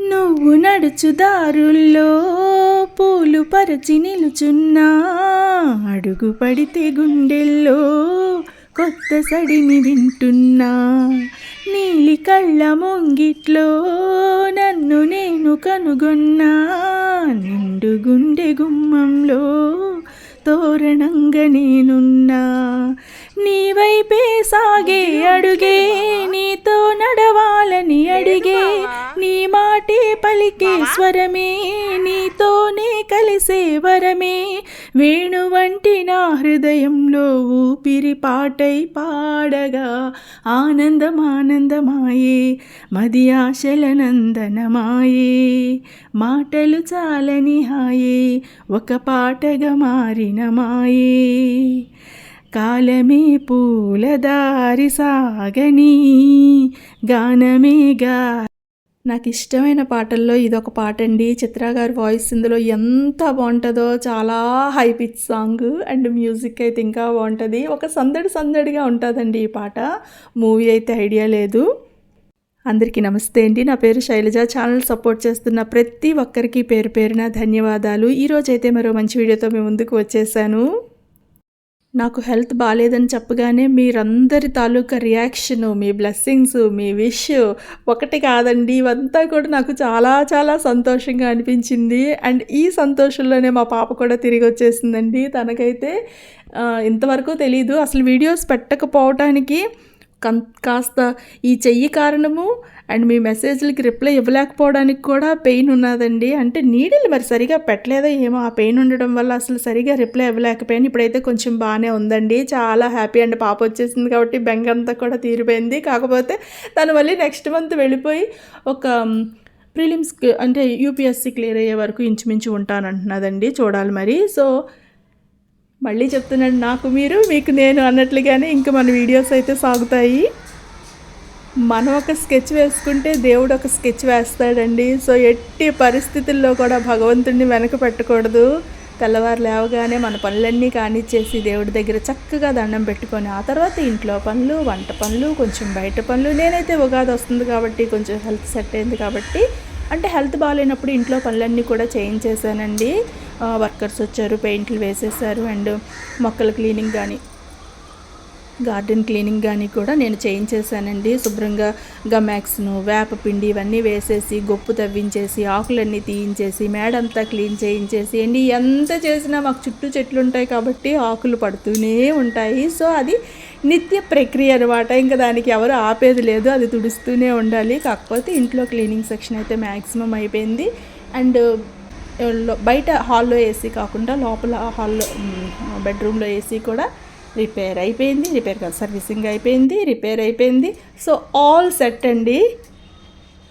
నువ్వు నడుచుదారుల్లో పూలు పరచి నిలుచున్నా. అడుగు పడితే గుండెల్లో కొత్త సడిని వింటున్నా. నీలి కళ్ళ ముంగిట్లో నన్ను నేను కనుగొన్నా. నిండు గుండె గుమ్మంలో తోరణంగా నేనున్నా. నీ వైపే సాగే అడుగే నీతో నడవాలని అడిగే నీ పలికే స్వరమే నీతోనే కలిసే వరమే. వేణు వంటి నా హృదయంలో ఊపిరి పాటై పాడగా ఆనందం ఆనందమాయే మది ఆశల నందనమాయే మాటలు చాలని హాయే ఒక పాటగా మారిన మాయే. కాలమే పూలదారి సాగని గానమేగా నాకు ఇష్టమైన పాటల్లో ఇదొక పాట అండి చిత్ర గారి వాయిస్ ఇందులో ఎంత బాగుంటుందో చాలా high pitch song and music అయితే ఇంకా బాగుంటుంది ఒక సందడి సందడిగా ఉంటుందండి ఈ పాట. మూవీ అయితే ఐడియా లేదు. అందరికీ నమస్తే అండి. నా పేరు శైలజ. ఛానల్ సపోర్ట్ చేస్తున్న ప్రతి ఒక్కరికి పేరు పేరున ధన్యవాదాలు. ఈరోజైతే మరో మంచి వీడియోతో మేము ముందుకు వచ్చేసాను. నాకు హెల్త్ బాగాలేదని చెప్పగానే మీరందరి తాలూకా రియాక్షను మీ బ్లెస్సింగ్స్ మీ విష్ ఒకటి కాదండి. ఇవంతా కూడా నాకు చాలా చాలా సంతోషంగా అనిపించింది. అండ్ ఈ సంతోషంలోనే మా పాప కూడా తిరిగి వచ్చేసిందండి. తనకైతే ఇంతవరకు తెలీదు. అసలు వీడియోస్ పెట్టకపోవటానికి కం కాస్త ఈ చెయ్యి కారణము అండ్ మీ మెసేజ్లకి రిప్లై ఇవ్వలేకపోవడానికి కూడా పెయిన్ ఉన్నదండి. అంటే నీడిల్ మరి సరిగా పెట్టలేదా ఏమో? ఆ పెయిన్ ఉండడం వల్ల అసలు సరిగా రిప్లై ఇవ్వలేకపోయాను. ఇప్పుడైతే కొంచెం బాగానే ఉందండి. చాలా హ్యాపీ అండ్ పాప వచ్చేసింది కాబట్టి బెంగ అంతా కూడా తీరిపోయింది. కాకపోతే తను మళ్ళీ నెక్స్ట్ మంత్ వెళ్ళిపోయి ఒక ప్రిలిమ్స్ అంటే యూపీఎస్సీ క్లియర్ అయ్యే వరకు ఇంచుమించు ఉంటానంటున్నదండి. చూడాలి మరి. సో మళ్ళీ చెప్తున్నాను నాకు మీరు మీకు నేను అన్నట్లుగానే ఇంకా మన వీడియోస్ అయితే సాగుతాయి. మనం ఒక స్కెచ్ వేసుకుంటే దేవుడు ఒక స్కెచ్ వేస్తాడండి. సో ఎట్టి పరిస్థితుల్లో కూడా భగవంతుడిని వెనక పెట్టకూడదు. తెల్లవారు లేవగానే మన పనులన్నీ కానిచ్చేసి దేవుడి దగ్గర చక్కగా దండం పెట్టుకొని ఆ తర్వాత ఇంట్లో పనులు వంట పనులు కొంచెం బయట పనులు. నేనైతే ఉగాది వస్తుంది కాబట్టి కొంచెం హెల్త్ సెట్ అయింది కాబట్టి అంటే హెల్త్ బాగాలేనప్పుడు ఇంట్లో పనులన్నీ కూడా చేయించేసానండి వర్కర్స్ వచ్చారు పెయింట్లు వేసేసారు అండ్ మొక్కల క్లీనింగ్ కానీ గార్డెన్ క్లీనింగ్ కానీ కూడా నేను చేయించేసానండి శుభ్రంగా గమాక్స్ను వేప పిండి ఇవన్నీ వేసేసి గొప్పు తవ్వించేసి ఆకులన్నీ తీయించేసి మేడంతా క్లీన్ చేయించేసి అండి ఎంత చేసినా మాకు చుట్టూ చెట్లు ఉంటాయి కాబట్టి ఆకులు పడుతూనే ఉంటాయి. సో అది నిత్య ప్రక్రియ అనమాట ఇంకా దానికి ఎవరు ఆపేది లేదు. అది తుడుస్తూనే ఉండాలి. కాకపోతే ఇంట్లో క్లీనింగ్ సెక్షన్ అయితే మ్యాక్సిమం అయిపోయింది. అండ్ బయట హాల్లో ఏసీ కాకుండా లోపల హాల్లో బెడ్రూమ్లో ఏసీ కూడా రిపేర్ అయిపోయింది రిపేర్ కాదు సర్వీసింగ్ అయిపోయింది రిపేర్ అయిపోయింది. సో ఆల్ సెట్ అండి.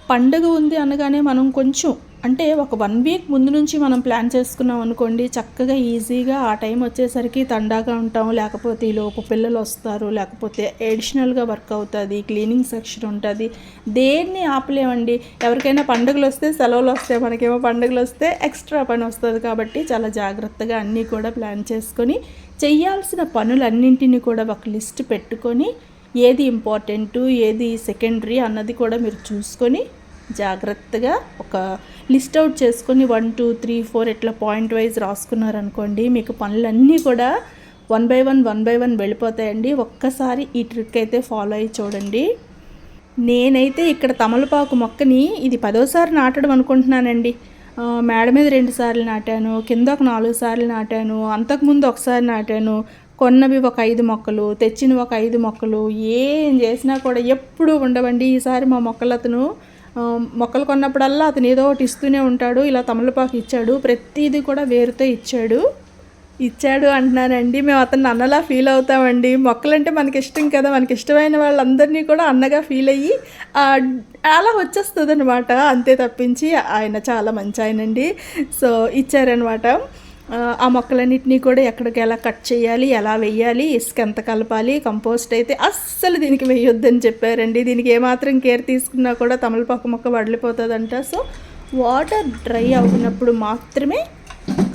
పండగ ఉంది అనగానే మనం కొంచెం అంటే ఒక వన్ వీక్ ముందు నుంచి మనం ప్లాన్ చేసుకున్నాం అనుకోండి చక్కగా ఈజీగా ఆ టైం వచ్చేసరికి తండాగా ఉంటాం లేకపోతే ఈ పిల్లలు వస్తారు. లేకపోతే ఎడిషనల్గా వర్క్ అవుతుంది క్లీనింగ్ సెక్షన్ ఉంటుంది. దేన్ని ఆపలేమండి? ఎవరికైనా పండుగలు వస్తే సెలవులు వస్తే మనకేమో పండుగలు వస్తే ఎక్స్ట్రా పని వస్తుంది కాబట్టి చాలా జాగ్రత్తగా అన్నీ కూడా ప్లాన్ చేసుకొని చేయాల్సిన పనులన్నింటినీ కూడా ఒక లిస్ట్ పెట్టుకొని ఏది ఇంపార్టెంటు ఏది సెకండరీ అన్నది కూడా మీరు చూసుకొని జాగ్రత్తగా ఒక లిస్ట్ అవుట్ చేసుకొని వన్ టూ త్రీ ఫోర్ ఇట్లా పాయింట్ వైజ్ రాసుకున్నారనుకోండి మీకు పనులన్నీ కూడా one by one one by one వెళ్ళిపోతాయండి. ఒక్కసారి ఈ ట్రిక్ అయితే ఫాలో అయ్యి చూడండి. నేనైతే ఇక్కడ తమలపాకు మొక్కని ఇది పదోసారి నాటడం అనుకుంటున్నానండి. మేడ మీద రెండు సార్లు నాటాను కింద ఒక నాలుగు సార్లు నాటాను అంతకుముందు ఒకసారి నాటాను. కొన్నవి ఒక ఐదు మొక్కలు తెచ్చినవి ఒక ఐదు మొక్కలు ఏం చేసినా కూడా ఎప్పుడూ ఉండవండి. ఈసారి మా మొక్కలతను మొక్కలు కొన్నప్పుడల్లా అతను ఏదో ఒకటి ఇస్తూనే ఉంటాడు ఇలా తమలపాకు ఇచ్చాడు ప్రతిదీ కూడా వేరుతో ఇచ్చాడు. ఇచ్చాడు అంటున్నానండి మేము అతన్ని అన్నలా ఫీల్ అవుతామండి. మొక్కలంటే మనకి ఇష్టం కదా మనకి ఇష్టమైన వాళ్ళందరినీ కూడా అన్నగా ఫీల్ అయ్యి అలా వచ్చేస్తుంది అనమాట అంతే తప్పించి ఆయన చాలా మంచి ఆయనండి. సో ఇచ్చారనమాట ఆ, మొక్కలన్నింటినీ కూడా ఎక్కడికి ఎలా కట్ చేయాలి ఎలా వెయ్యాలి ఇసుక ఎంత కలపాలి కంపోస్ట్ అయితే అస్సలు దీనికి వేయొద్దని చెప్పారండి. దీనికి ఏమాత్రం కేర్ తీసుకున్నా కూడా తమలపాకు మొక్క వడిలిపోతుందంట. సో వాటర్ డ్రై అవుతున్నప్పుడు మాత్రమే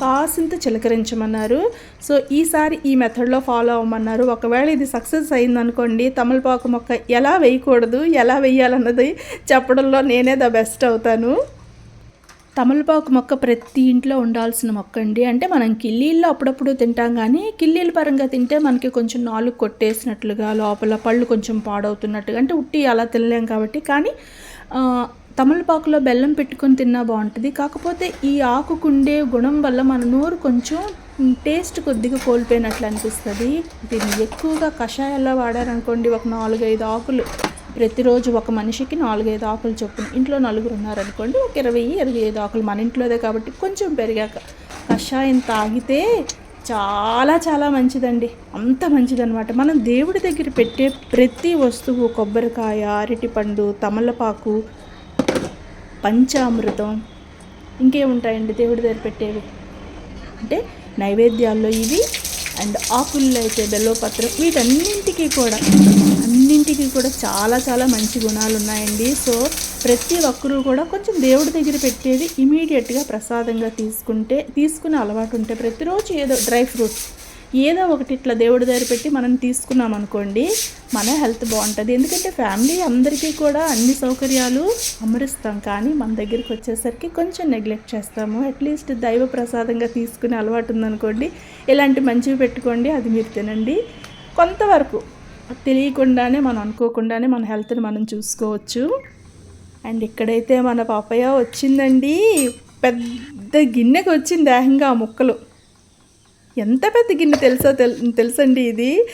కాసింత చిలకరించమన్నారు. సో ఈసారి ఈ మెథడ్లో ఫాలో అవ్వమన్నారు. ఒకవేళ ఇది సక్సెస్ అయిందనుకోండి తమలపాకు మొక్క ఎలా వేయకూడదు ఎలా వేయాలన్నది చెప్పడంలో నేనే ద బెస్ట్ అవుతాను. తమలపాకు మొక్క ప్రతి ఇంట్లో ఉండాల్సిన మొక్క అండి. అంటే మనం కిల్లీల్లో అప్పుడప్పుడు తింటాం కానీ కిల్లీల పరంగా తింటే మనకి కొంచెం నాలుగు కొట్టేసినట్లుగా లోపల పళ్ళు కొంచెం పాడవుతున్నట్టుగా అంటే ఉట్టి అలా తినలేం కాబట్టి. కానీ తమలపాకులో బెల్లం పెట్టుకొని తిన్నా బాగుంటుంది. కాకపోతే ఈ ఆకుకుండే గుణం వల్ల మన నోరు కొంచెం టేస్ట్ కొద్దిగా కోల్పోయినట్లు అనిపిస్తుంది. దీన్ని ఎక్కువగా కషాయాల్లో వాడారనుకోండి ఒక నాలుగైదు ఆకులు ప్రతిరోజు ఒక మనిషికి నాలుగైదు ఆకులు చొప్పున ఇంట్లో నలుగురు ఉన్నారనుకోండి ఒక ఇరవై ఇరవై ఐదు ఆకులు మన ఇంట్లోదే కాబట్టి కొంచెం పెరిగాక కషాయం తాగితే చాలా చాలా మంచిదండి. అంత మంచిదన్నమాట. మనం దేవుడి దగ్గర పెట్టే ప్రతి వస్తువు కొబ్బరికాయ అరటిపండు తమలపాకు పంచామృతం ఇంకేముంటాయండి దేవుడి దగ్గర పెట్టేవి? అంటే నైవేద్యాల్లో ఇవి అండ్ ఆకుల్లో అయితే బెల్లపత్రం వీటన్నింటికి కూడా అన్నింటికి కూడా చాలా చాలా మంచి గుణాలు ఉన్నాయండి. సో ప్రతి ఒక్కరూ కూడా కొంచెం దేవుడి దగ్గర పెట్టేది ఇమీడియట్గా ప్రసాదంగా తీసుకుంటే తీసుకునే అలవాటు ఉంటే ప్రతిరోజు ఏదో డ్రై ఫ్రూట్స్ ఏదో ఒకటి ఇట్లా దేవుడి దగ్గర పెట్టి మనం తీసుకున్నాం అనుకోండి మన హెల్త్ బాగుంటుంది. ఎందుకంటే ఫ్యామిలీ అందరికీ కూడా అన్ని సౌకర్యాలు అమరుస్తాం. కానీ మన దగ్గరికి వచ్చేసరికి కొంచెం నెగ్లెక్ట్ చేస్తాము. అట్లీస్ట్ దైవ ప్రసాదంగా తీసుకునే అలవాటు ఉందనుకోండి ఇలాంటి మంచివి పెట్టుకోండి అది మీరు తినండి. కొంతవరకు తెలియకుండానే మనం అనుకోకుండానే మన హెల్త్ని మనం చూసుకోవచ్చు. అండ్ ఇక్కడైతే మన పాపయ్య వచ్చిందండి. పెద్ద గిన్నెకి వచ్చింది ఏకంగా ఆ ముక్కలు. ఎంత పెద్ద గిన్నె తెలుసా తెల్ తెలుసండి ఇది?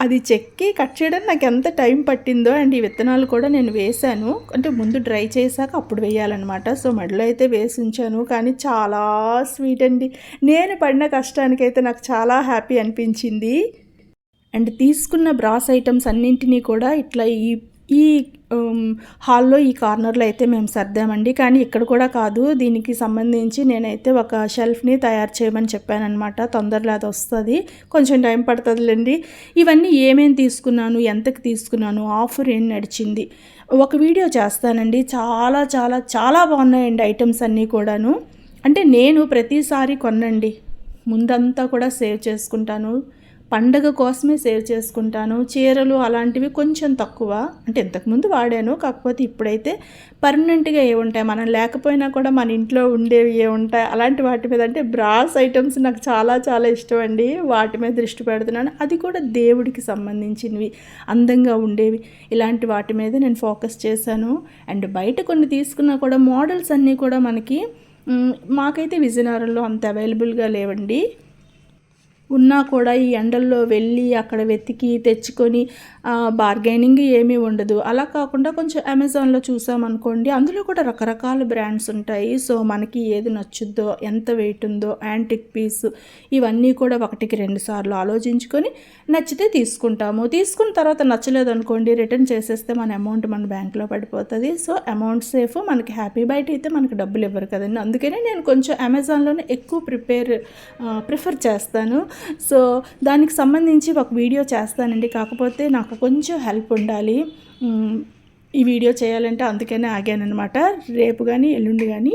అది చెక్కి కట్ చేయడానికి నాకు ఎంత టైం పట్టిందో అండ్ ఈ విత్తనాలు కూడా నేను వేశాను. అంటే ముందు డ్రై చేశాక అప్పుడు వేయాలన్నమాట. సో మడిలో అయితే వేసి ఉంచాను. కానీ చాలా స్వీట్ అండి. నేను పడిన కష్టానికైతే నాకు చాలా హ్యాపీ అనిపించింది. అండ్ తీసుకున్న బ్రాస్ ఐటమ్స్ అన్నింటినీ కూడా ఇట్లా ఈ ఈ హాల్లో ఈ కార్నర్లో అయితే మేము సర్దామండి. కానీ ఇక్కడ కూడా కాదు దీనికి సంబంధించి నేనైతే ఒక షెల్ఫ్ని తయారు చేయమని చెప్పానన్నమాట. తొందరలో అది వస్తుంది. కొంచెం టైం పడుతుందిలేండి. ఇవన్నీ ఏమేమి తీసుకున్నాను ఎంతకు తీసుకున్నాను ఆఫర్ ఏం నడిచింది? ఒక వీడియో చేస్తానండి. చాలా చాలా చాలా బాగున్నాయండి ఐటమ్స్ అన్నీ కూడాను. అంటే నేను ప్రతిసారి కొనండి ముందంతా కూడా సేవ్ చేసుకుంటాను. పండగ కోసమే సేవ్ చేసుకుంటాను. చీరలు అలాంటివి కొంచెం తక్కువ. అంటే ఇంతకుముందు వాడాను. కాకపోతే ఇప్పుడైతే పర్మనెంట్గా ఏ ఉంటాయి? మనం లేకపోయినా కూడా మన ఇంట్లో ఉండేవి ఏ ఉంటాయి? అలాంటి వాటి మీద అంటే బ్రాస్ ఐటమ్స్ నాకు చాలా చాలా ఇష్టం అండి. వాటి మీద దృష్టి పెడుతున్నాను. అది కూడా దేవుడికి సంబంధించినవి అందంగా ఉండేవి. ఇలాంటి వాటి మీద నేను ఫోకస్ చేశాను. అండ్ బయట కొన్ని తీసుకున్నా కూడా మోడల్స్ అన్నీ కూడా మనకి మాకైతే విజయనగరంలో అంత అవైలబుల్గా లేవండి. ఉన్నా కూడా ఈ ఎండల్లో వెళ్ళి అక్కడ వెతికి తెచ్చుకొని బార్గెనింగ్ ఏమీ ఉండదు. అలా కాకుండా కొంచెం అమెజాన్లో చూసామనుకోండి అందులో కూడా రకరకాల బ్రాండ్స్ ఉంటాయి. సో మనకి ఏది నచ్చుద్దో ఎంత వెయిట్ ఉందో యాంటిక్ పీస్ ఇవన్నీ కూడా ఒకటికి రెండు సార్లు ఆలోచించుకొని నచ్చితే తీసుకుంటాము. తీసుకున్న తర్వాత నచ్చలేదు అనుకోండి రిటర్న్ చేసేస్తే మన అమౌంట్ మన బ్యాంక్లో పడిపోతుంది. సో అమౌంట్ సేఫ్ మనకి హ్యాపీ బయట అయితే మనకి డబ్బులు ఇవ్వరు కదండి. అందుకనే నేను కొంచెం అమెజాన్లోనే ఎక్కువ ప్రిపేర్ ప్రిఫర్ చేస్తాను. సో దానికి సంబంధించి ఒక వీడియో చేస్తానండి. కాకపోతే నాకు కొంచెం హెల్ప్ ఉండాలి. ఈ వీడియో చేయాలంటే అందుకనే ఆగానమాట రేపు కానీ ఎల్లుండి కానీ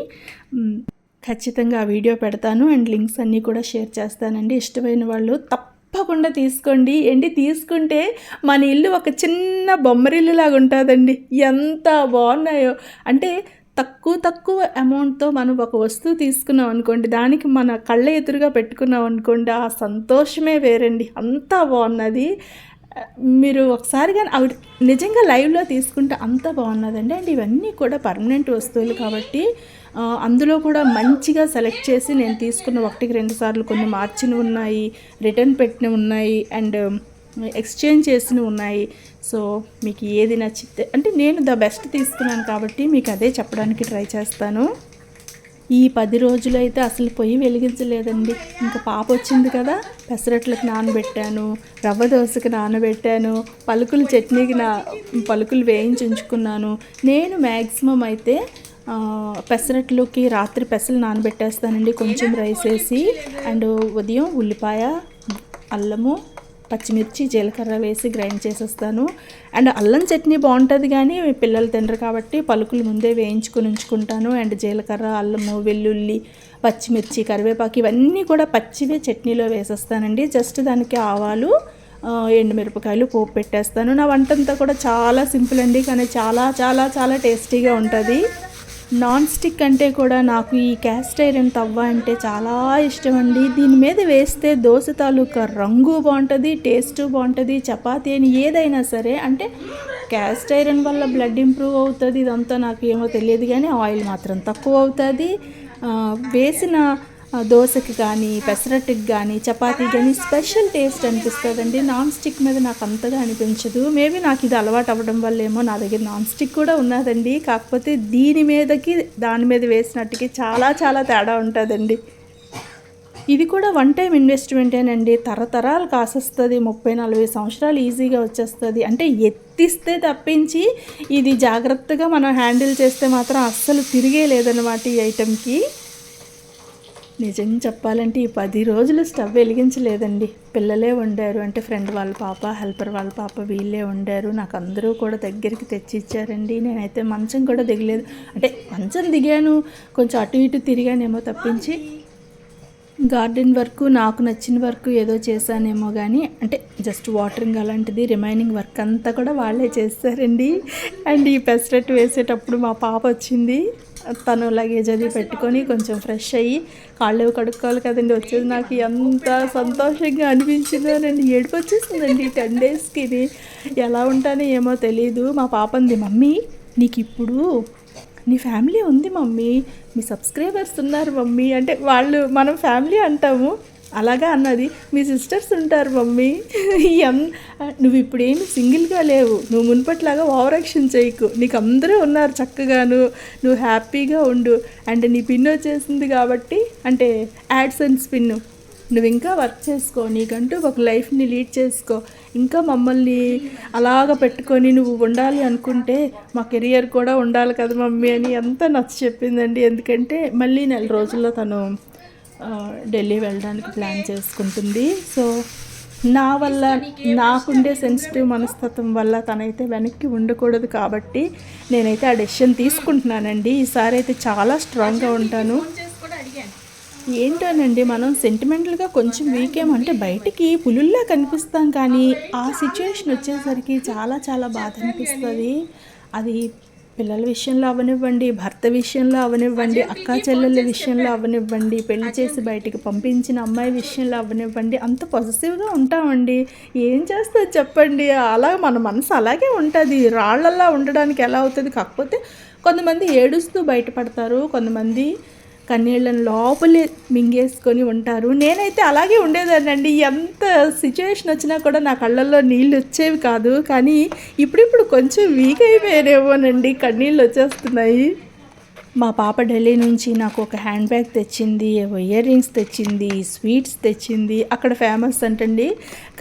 ఖచ్చితంగా ఆ వీడియో పెడతాను అండ్ లింక్స్ అన్నీ కూడా షేర్ చేస్తానండి. ఇష్టమైన వాళ్ళు తప్పకుండా తీసుకోండి. ఏంటి? తీసుకుంటే మన ఇల్లు ఒక చిన్న బొమ్మరిల్లు లాగా ఉంటుందండి ఎంత బాగున్నాయో. అంటే తక్కువ తక్కువ అమౌంట్తో మనం ఒక వస్తువు తీసుకున్నాం అనుకోండి దానికి మన కళ్ళ ఎదురుగా పెట్టుకున్నాం అనుకోండి ఆ సంతోషమే వేరండి. అంతా బాగున్నది. మీరు ఒకసారి కానీ ఆవిడ నిజంగా లైవ్లో తీసుకుంటే అంత బాగున్నదండి. అండ్ ఇవన్నీ కూడా పర్మనెంట్ వస్తువులు కాబట్టి అందులో కూడా మంచిగా సెలెక్ట్ చేసి నేను తీసుకున్న ఒకటికి రెండు సార్లు కొన్ని మార్చినవి ఉన్నాయి రిటర్న్ పెట్టినవి ఉన్నాయి. అండ్ ఎక్స్చేంజ్ చేసినవి ఉన్నాయి. సో మీకు ఏది నచ్చితే అంటే నేను ద బెస్ట్ తీసుకున్నాను కాబట్టి మీకు అదే చెప్పడానికి ట్రై చేస్తాను. ఈ పది రోజులు అయితే అసలు పొయ్యి వెలిగించలేదండి. ఇంకా పాప వచ్చింది కదా పెసరట్లకు నానబెట్టాను రవ్వ దోశకి నానబెట్టాను పలుకుల చట్నీకి నా పలుకులు వేయించి ఉంచుకున్నాను. నేను మ్యాక్సిమం అయితే పెసరట్లోకి రాత్రి పెసలు నానబెట్టేస్తానండి. కొంచెం రైస్ వేసి అండ్ ఉదయం ఉల్లిపాయ అల్లము పచ్చిమిర్చి జీలకర్ర వేసి గ్రైండ్ చేసేస్తాను. అండ్ అల్లం చట్నీ బాగుంటుంది కానీ పిల్లలు తినరు కాబట్టి పలుకులు ముందే వేయించుకుని ఉంచుకుంటాను. అండ్ జీలకర్ర అల్లము వెల్లుల్లి పచ్చిమిర్చి కరివేపాకు ఇవన్నీ కూడా పచ్చివే చట్నీలో వేసేస్తానండి. జస్ట్ దానికి ఆవాలు ఎండుమిరపకాయలు పోపు పెట్టేస్తాను. నా వంట అంతా కూడా చాలా సింపుల్ అండి కానీ చాలా చాలా చాలా టేస్టీగా ఉంటుంది. నాన్ స్టిక్ అంటే కూడా నాకు ఈ క్యాస్ట్ ఐరన్ తవ్వ అంటే చాలా ఇష్టం అండి దీని మీద వేస్తే దోశ తాలూకా రంగు బాగుంటుంది టేస్ట్ బాగుంటుంది చపాతీ అని ఏదైనా సరే. అంటే క్యాస్ట్ ఐరన్ వల్ల బ్లడ్ ఇంప్రూవ్ అవుతుంది ఇదంతా నాకు ఏమో తెలియదు కానీ ఆయిల్ మాత్రం తక్కువ అవుతుంది. వేసిన దోశకి కానీ పెసరట్టుకి కానీ చపాతీ కానీ స్పెషల్ టేస్ట్ అనిపిస్తుందండి. నాన్ స్టిక్ మీద నాకు అంతగా అనిపించదు. మేబీ నాకు ఇది అలవాటు అవ్వడం వల్ల ఏమో నా దగ్గర నాన్ స్టిక్ కూడా ఉన్నదండి. కాకపోతే దీని మీదకి దాని మీద వేసినట్టుకి చాలా చాలా తేడా ఉంటుందండి. ఇది కూడా వన్ టైం ఇన్వెస్ట్మెంటేనండి తరతరాలు కాసేస్తుంది. ముప్పై నలభై సంవత్సరాలు ఈజీగా వచ్చేస్తుంది. అంటే ఎత్తిస్తే తప్పించి ఇది జాగ్రత్తగా మనం హ్యాండిల్ చేస్తే మాత్రం అస్సలు తిరిగే లేదన్నమాట ఈ ఐటెంకి నిజం చెప్పాలంటే ఈ పది రోజులు స్టవ్ వెలిగించలేదండి. పిల్లలే వండారు. అంటే ఫ్రెండ్ వాళ్ళ పాప హెల్పర్ వాళ్ళ పాప వీళ్ళే వండారు. నాకు అందరూ కూడా దగ్గరికి తెచ్చి ఇచ్చారండి. నేనైతే మంచం కూడా దిగలేదు. అంటే మంచం దిగాను. కొంచెం అటు ఇటు తిరిగానేమో తప్పించి గార్డెన్ వర్క్ నాకు నచ్చిన వర్క్ ఏదో చేశానేమో కానీ అంటే జస్ట్ వాటరింగ్ అలాంటిది రిమైనింగ్ వర్క్ అంతా కూడా వాళ్ళే చేస్తారండి. అండ్ ఈ పెసరెట్ వేసేటప్పుడు మా పాప వచ్చింది. తను లగేజ్ అది పెట్టుకొని కొంచెం ఫ్రెష్ అయ్యి కాళ్ళు కడుక్కోవాలి కదండి వచ్చేది నాకు ఎంత సంతోషంగా అనిపించిందోనండి ఏడుపు వచ్చేసిందండి టెన్ డేస్కి ఇది. ఎలా ఉంటానో ఏమో తెలియదు మా పాపంది మమ్మీ నీకు ఇప్పుడు నీ ఫ్యామిలీ ఉంది మమ్మీ మీ సబ్స్క్రైబర్స్ ఉన్నారు మమ్మీ అంటే వాళ్ళు మనం ఫ్యామిలీ అంటాము. అలాగా అన్నది మీ సిస్టర్స్ ఉంటారు మమ్మీ. ఎం నువ్వు ఇప్పుడేమి సింగిల్గా లేవు. నువ్వు మునుపట్లాగా ఓవరాక్షన్ చేయకు. నీకు అందరూ ఉన్నారు చక్కగాను. నువ్వు హ్యాపీగా ఉండు. అంటే నీ పిన్ వచ్చేసింది కాబట్టి అంటే యాడ్స్ అండ్ స్పిన్ నువ్వు ఇంకా వర్క్ చేసుకో నీకంటూ ఒక లైఫ్ని లీడ్ చేసుకో. ఇంకా మమ్మల్ని అలాగ పెట్టుకొని నువ్వు ఉండాలి అనుకుంటే మా కెరియర్ కూడా ఉండాలి కదా మమ్మీ అని ఎంత నచ్చ చెప్పిందండి. ఎందుకంటే మళ్ళీ నెల రోజుల్లో తను ఢిల్లీ వెళ్ళడానికి ప్లాన్ చేసుకుంటుంది. సో నా వల్ల నాకుండే సెన్సిటివ్ మనస్తత్వం వల్ల తనైతే వెనక్కి ఉండకూడదు కాబట్టి నేనైతే ఆ డెసిషన్ తీసుకుంటున్నానండి. ఈసారి అయితే చాలా స్ట్రాంగ్గా ఉంటాను. ఏంటోనండి మనం సెంటిమెంటల్గా కొంచెం వీక్ ఏమంటే బయటికి పులుల్లా కనిపిస్తాం కానీ ఆ సిచ్యువేషన్ వచ్చేసరికి చాలా చాలా బాధ అనిపిస్తుంది. అది పిల్లల విషయంలో అవనివ్వండి భర్త విషయంలో అవనివ్వండి అక్కా చెల్లెళ్ళ విషయంలో అవనివ్వండి పెళ్ళి చేసి బయటికి పంపించిన అమ్మాయి విషయంలో అవనివ్వండి అంత పాజిటివ్గా ఉంటామండి. ఏం చేస్తుంది చెప్పండి. అలా మన మనసు అలాగే ఉంటుంది. రాళ్ళల్లా ఉండడానికి ఎలా అవుతుంది? కాకపోతే కొంతమంది ఏడుస్తూ బయటపడతారు. కొంతమంది కన్నీళ్ళని లోపలే మింగేసుకొని ఉంటారు. నేనైతే అలాగే ఉండేదానండి ఎంత సిచ్యువేషన్ వచ్చినా కూడా నా కళ్ళల్లో నీళ్ళు వచ్చేవి కాదు. కానీ ఇప్పుడిప్పుడు కొంచెం వీక్ అయిపోయారేమోనండి కన్నీళ్ళు వచ్చేస్తున్నాయి. మా పాప ఢిల్లీ నుంచి నాకు ఒక హ్యాండ్ బ్యాగ్ తెచ్చింది ఇయర్ రింగ్స్ తెచ్చింది స్వీట్స్ తెచ్చింది. అక్కడ ఫేమస్ అంటండి.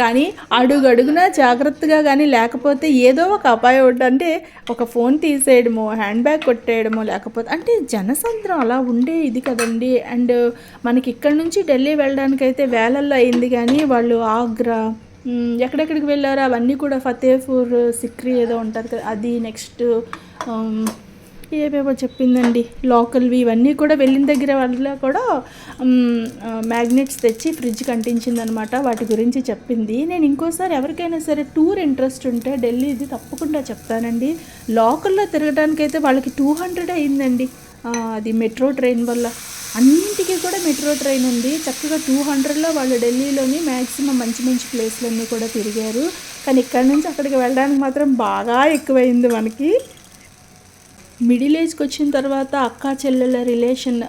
కానీ అడుగడుగున జాగ్రత్తగా కానీ లేకపోతే ఏదో ఒక అపాయం ఉంటుంది. అంటే ఒక ఫోన్ తీసేయడమో హ్యాండ్ బ్యాగ్ కొట్టేయడమో లేకపోతే అంటే జనసంద్రం అలా ఉండే ఇది కదండి. అండ్ మనకి ఇక్కడ నుంచి ఢిల్లీ వెళ్ళడానికైతే వేలల్లో అయింది కానీ వాళ్ళు ఆగ్రా ఎక్కడెక్కడికి వెళ్ళారో అవన్నీ కూడా ఫతేపూర్ సిక్రీ ఏదో ఉంటుంది కదా అది నెక్స్ట్ ఏవేవో చెప్పిందండి. లోకల్వి ఇవన్నీ కూడా వెళ్ళిన దగ్గర వల్ల కూడా మ్యాగ్నెట్స్ తెచ్చి ఫ్రిడ్జ్కి అంటించిందనమాట వాటి గురించి చెప్పింది. నేను ఇంకోసారి ఎవరికైనా సరే టూర్ ఇంట్రెస్ట్ ఉంటే ఢిల్లీ ఇది తప్పకుండా చెప్తానండి. లోకల్లో తిరగడానికైతే వాళ్ళకి టూ హండ్రెడ్ అయిందండి. అది మెట్రో ట్రైన్ వల్ల. అన్నింటికీ కూడా మెట్రో ట్రైన్ ఉంది. చక్కగా టూ హండ్రెడ్లో వాళ్ళు ఢిల్లీలోని మ్యాక్సిమం మంచి మంచి ప్లేస్లన్నీ కూడా తిరిగారు. కానీ ఇక్కడ నుంచి అక్కడికి వెళ్ళడానికి మాత్రం బాగా ఎక్కువైంది మనకి. మిడిల్ ఏజ్కి వచ్చిన తర్వాత అక్కా చెల్లెల రిలేషన్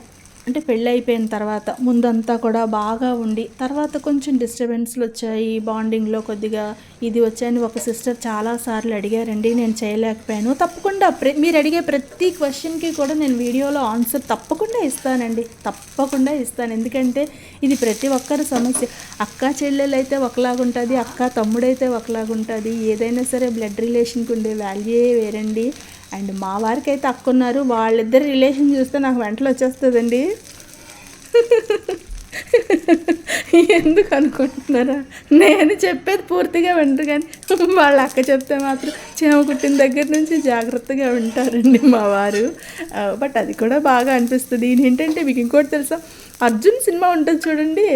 అంటే పెళ్ళి అయిపోయిన తర్వాత ముందంతా కూడా బాగా ఉండి తర్వాత కొంచెం డిస్టర్బెన్స్లు వచ్చాయి బాండింగ్లో కొద్దిగా ఇది వచ్చాయని ఒక సిస్టర్ చాలాసార్లు అడిగారండి నేను చేయలేకపోయాను. తప్పకుండా మీరు అడిగే ప్రతి క్వశ్చన్కి కూడా నేను వీడియోలో ఆన్సర్ తప్పకుండా ఇస్తానండి తప్పకుండా ఇస్తాను. ఎందుకంటే ఇది ప్రతి ఒక్కరి సమస్య. అక్క చెల్లెలు అయితే ఒకలాగుంటుంది అక్క తమ్ముడైతే ఒకలాగుంటుంది ఏదైనా సరే బ్లడ్ రిలేషన్కి ఉండే వాల్యూ వేరండి. అండ్ మా వారికి అయితే అక్కున్నారు. వాళ్ళిద్దరి రిలేషన్ చూస్తే నాకు వెంటలు వచ్చేస్తుందండి. ఎందుకు అనుకుంటున్నారా? నేను చెప్పేది పూర్తిగా వింటారు కానీ వాళ్ళ అక్క చెప్తే మాత్రం చీమ కుట్టిన దగ్గర నుంచి జాగ్రత్తగా ఉంటారండి మా వారు. బట్ అది కూడా బాగా అనిపిస్తుంది. ఏంటంటే మీకు ఇంకోటి తెలుసా? అర్జున్ సినిమా ఉంటుంది చూడండి.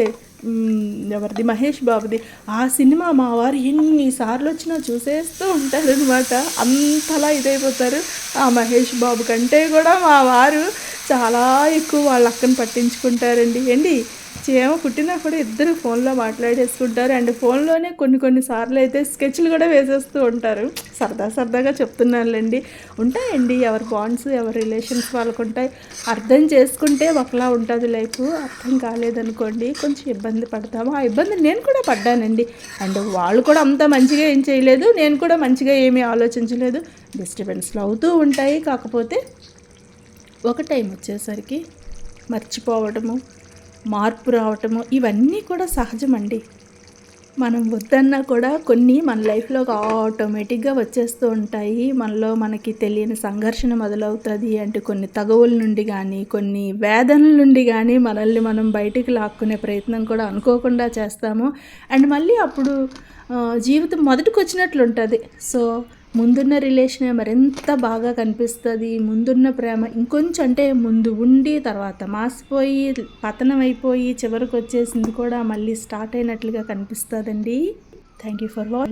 ఎవరిది? మహేష్ బాబుది. ఆ సినిమా మా వారు ఎన్నిసార్లు వచ్చినా చూసేస్తూ ఉంటారనమాట అంతలా ఇదైపోతారు. ఆ మహేష్ బాబు కంటే కూడా మా వారు చాలా ఎక్కువ వాళ్ళ అక్కను పట్టించుకుంటారండి. ఏంటి? ఏమో పుట్టినప్పుడు కూడా ఇద్దరు ఫోన్లో మాట్లాడేసుకుంటారు. అండ్ ఫోన్లోనే కొన్ని కొన్ని సార్లు అయితే స్కెచ్లు కూడా వేసేస్తూ ఉంటారు. సరదా సరదాగా చెప్తున్నానులేండి. ఉంటాయండి ఎవరి బాండ్స్ ఎవరి రిలేషన్స్ వాళ్ళకు ఉంటాయి. అర్థం చేసుకుంటే ఒకలా ఉంటుంది లైఫ్. అర్థం కాలేదనుకోండి కొంచెం ఇబ్బంది పడతాము. ఆ ఇబ్బంది నేను కూడా పడ్డానండి. అండ్ వాళ్ళు కూడా అంత మంచిగా ఏం చేయలేదు. నేను కూడా మంచిగా ఏమీ ఆలోచించలేదు. డిస్టర్బెన్స్లు అవుతూ ఉంటాయి. కాకపోతే ఒక టైం వచ్చేసరికి మర్చిపోవడము మార్పు రావటము ఇవన్నీ కూడా సహజమండి. మనం వద్దన్నా కూడా కొన్ని మన లైఫ్లో ఆటోమేటిక్గా వచ్చేస్తూ ఉంటాయి. మనలో మనకి తెలియని సంఘర్షణ మొదలవుతుంది అంటే కొన్ని తగవుల నుండి కానీ కొన్ని వేదనల నుండి కానీ మనల్ని మనం బయటికి లాక్కునే ప్రయత్నం కూడా అనుకోకుండా చేస్తాము. అండ్ మళ్ళీ అప్పుడు జీవితం మొదటికి వచ్చినట్లు ఉంటుంది సో ముందున్న రిలేషన్ మరింత బాగా కనిపిస్తుంది. ముందున్న ప్రేమ ఇంకొంచెం అంటే ముందు ఉండి తర్వాత మాసిపోయి పతనం అయిపోయి చివరికి వచ్చేసింది కూడా మళ్ళీ స్టార్ట్ అయినట్లుగా కనిపిస్తుందండి. Thank you for watch